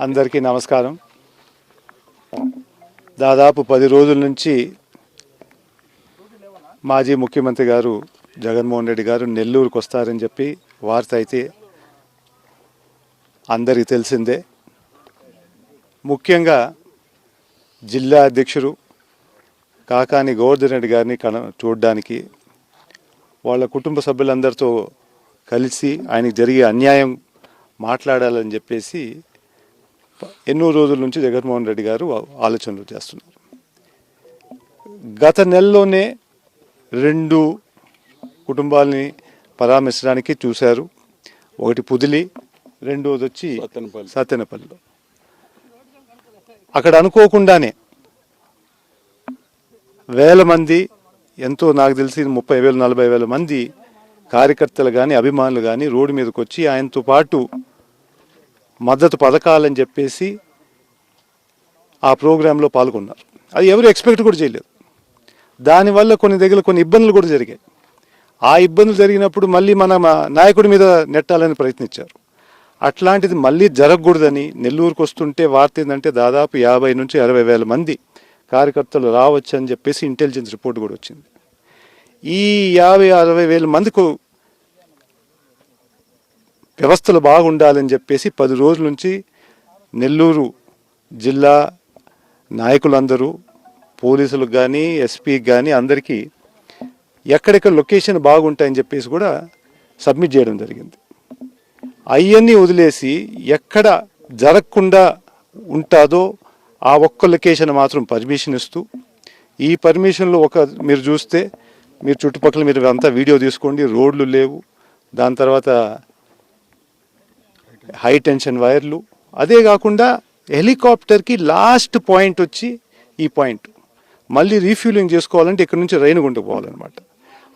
అందరికీ నమస్కారం. దాదాపు పది రోజుల నుంచి మాజీ ముఖ్యమంత్రి గారు జగన్మోహన్ రెడ్డి గారు నెల్లూరుకు వస్తారని చెప్పి వార్త అయితే అందరికీ తెలిసిందే. ముఖ్యంగా జిల్లా అధ్యక్షుడు కాకాని గోవర్ధన్ రెడ్డి గారిని కన చూడడానికి వాళ్ళ కుటుంబ సభ్యులందరితో కలిసి ఆయనకు జరిగే అన్యాయం మాట్లాడాలని చెప్పేసి ఎన్నో రోజుల నుంచి జగన్మోహన్ రెడ్డి గారు ఆలోచనలు చేస్తున్నారు. గత నెలలోనే రెండు కుటుంబాలని పరామర్శడానికి చూశారు. ఒకటి పుదిలి రెండోది వచ్చి. సత్తెనపల్లిలో అక్కడ అనుకోకుండానే వేల మంది ఎంతో నాకు తెలిసి ముప్పై వేలు నలభై వేల మంది కార్యకర్తలు కానీ అభిమానులు కానీ రోడ్డు మీదకి వచ్చి ఆయనతో పాటు మద్దతు పథకాలని చెప్పేసి ఆ ప్రోగ్రాంలో పాల్గొన్నారు. అది ఎవరు ఎక్స్పెక్ట్ కూడా చేయలేదు. దానివల్ల కొన్ని దగ్గర కొన్ని ఇబ్బందులు కూడా జరిగాయి. ఆ ఇబ్బందులు జరిగినప్పుడు మళ్ళీ మన నాయకుడి మీద నెట్టాలని ప్రయత్నించారు. అట్లాంటిది మళ్ళీ జరగకూడదని నెల్లూరుకు వస్తుంటే వార్త ఏంటంటే దాదాపు యాభై నుంచి అరవై వేల మంది కార్యకర్తలు రావచ్చు అని చెప్పేసి ఇంటెలిజెన్స్ రిపోర్ట్ కూడా వచ్చింది. ఈ యాభై అరవై వేల మందికి వ్యవస్థలు బాగుండాలని చెప్పేసి పది రోజుల నుంచి నెల్లూరు జిల్లా నాయకులందరూ పోలీసులకు కానీ ఎస్పీకి కానీ అందరికీ ఎక్కడెక్కడ లొకేషన్ బాగుంటాయని చెప్పేసి కూడా సబ్మిట్ చేయడం జరిగింది. అవన్నీ వదిలేసి ఎక్కడ జరగకుండా ఉంటుందో ఆ ఒక్క లొకేషన్ మాత్రం పర్మిషన్ ఇస్తూ ఈ పర్మిషన్లో ఒక మీరు చూస్తే మీరు చుట్టుపక్కల మీరు అంతా వీడియో తీసుకోండి రోడ్లు లేవు దాని తర్వాత హై టెన్షన్ వైర్లు. అదే కాకుండా హెలికాప్టర్కి లాస్ట్ పాయింట్ వచ్చి ఈ పాయింట్. మళ్ళీ రీఫ్యూలింగ్ చేసుకోవాలంటే ఇక్కడ నుంచి రైనుగుంట పోవాలన్నమాట.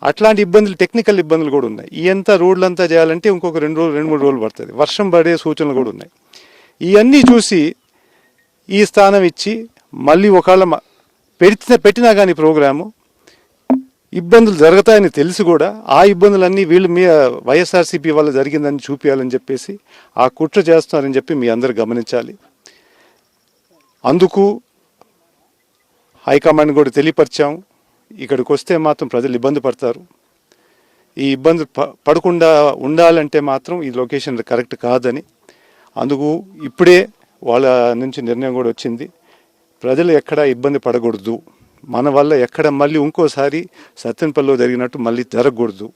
అట్లాంటి ఇబ్బందులు టెక్నికల్ ఇబ్బందులు కూడా ఉన్నాయి. ఈ అంతా రోడ్లంతా చేయాలంటే ఇంకొక రెండు రోజులు రెండు మూడు రోజులు పడుతుంది. వర్షం పడే సూచనలు కూడా ఉన్నాయి. ఇవన్నీ చూసి ఈ స్థానం ఇచ్చి మళ్ళీ ఒకవేళ మ- పెడితే పెట్టినా కానీ ప్రోగ్రాము ఇబ్బందులు జరుగుతాయని తెలిసి కూడా ఆ ఇబ్బందులన్నీ వీళ్ళు మీ వైఎస్ఆర్సీపీ వల్ల జరిగిందని చూపించాలని చెప్పేసి ఆ కుట్ర చేస్తున్నారని చెప్పి మీ అందరు గమనించాలి. అందుకు హైకమాండ్ కూడా తెలియపరిచాం. ఇక్కడికి వస్తే మాత్రం ప్రజలు ఇబ్బంది పడతారు. ఈ ఇబ్బంది ప- పడకుండా ఉండాలంటే మాత్రం ఈ లొకేషన్ కరెక్ట్ కాదని. అందుకు ఇప్పుడే వాళ్ళ నుంచి నిర్ణయం కూడా వచ్చింది. ప్రజలు ఎక్కడా ఇబ్బంది పడకూడదు. మన వల్ల ఎక్కడ మళ్ళీ ఇంకోసారి సత్యనపల్లిలో జరిగినట్టు మళ్ళీ జరగకూడదు.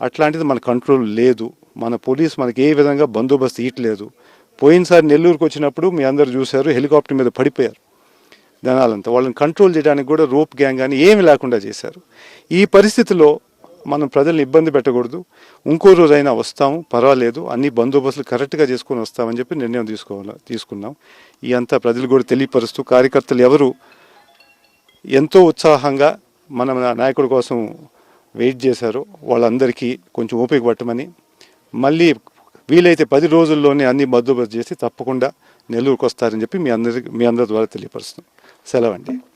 అట్లాంటిది మన కంట్రోల్ లేదు. మన పోలీస్ మనకి ఏ విధంగా బందోబస్తు ఇయట్లేదు పోయినసారి నెల్లూరుకు వచ్చినప్పుడు మీ అందరు చూశారు హెలికాప్టర్ మీద పడిపోయారు. జనాలంతా వాళ్ళని కంట్రోల్ చేయడానికి కూడా రోప్ గ్యాంగ్ కానీ ఏమి లేకుండా చేశారు. ఈ పరిస్థితిలో మనం ప్రజల్ని ఇబ్బంది పెట్టకూడదు. ఇంకో రోజైనా వస్తాము పర్వాలేదు. అన్ని బందోబస్తులు కరెక్ట్గా చేసుకొని వస్తామని చెప్పి నిర్ణయం తీసుకోవాలి తీసుకున్నాం. ఈ అంతా ప్రజలు కూడా తెలియపరుస్తూ కార్యకర్తలు ఎవరు ఎంతో ఉత్సాహంగా మన నాయకుడి కోసం వెయిట్ చేశారు. వాళ్ళందరికీ కొంచెం ఓపిక పట్టమని మళ్ళీ వీలైతే పది రోజుల్లోనే అన్ని బందోబస్తు చేసి తప్పకుండా నెల్లూరుకు వస్తారని చెప్పి మీ అందరికి మీ అందరి ద్వారా తెలియపరుస్తున్నాం. సెలవండి